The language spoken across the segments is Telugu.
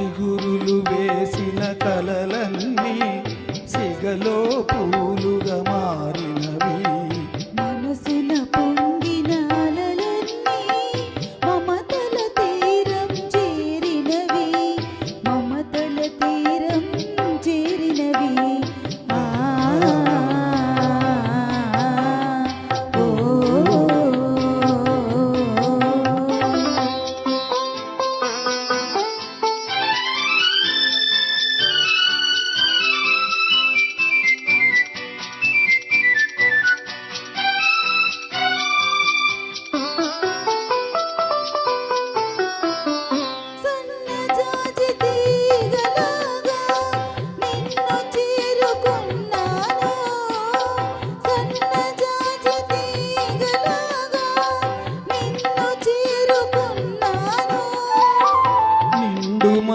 చిగురులు వేసిన కలలన్నీ సిగలో పూలుగా మారిన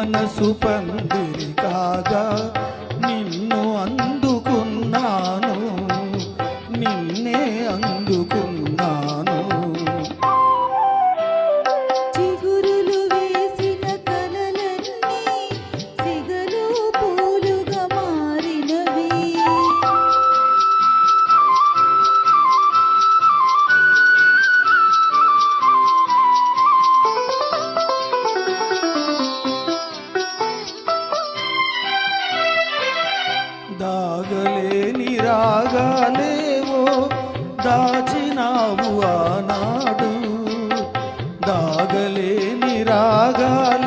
మనసు పందిరి కాగా దాగలేని రాగాలేవో దాచినావు ఆనాడు. దాగలేని రాగాలేవో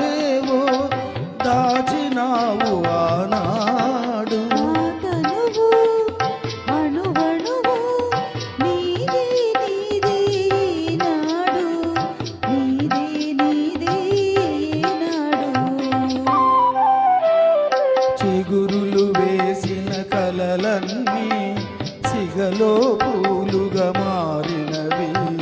గురులు వేసిన కలలన్నీ సిగలో పూలుగా మారినవి.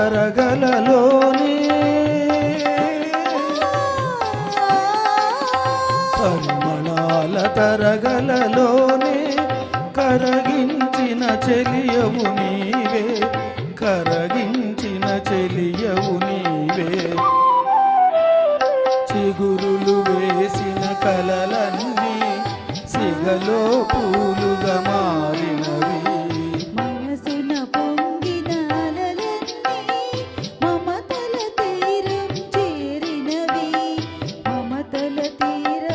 తరగలలోనే పరిమళాల తరగలలోని కరగించిన చెలియవు నీవే కరగించిన చెలియవు నీవే. చిగురులు వేసి തീര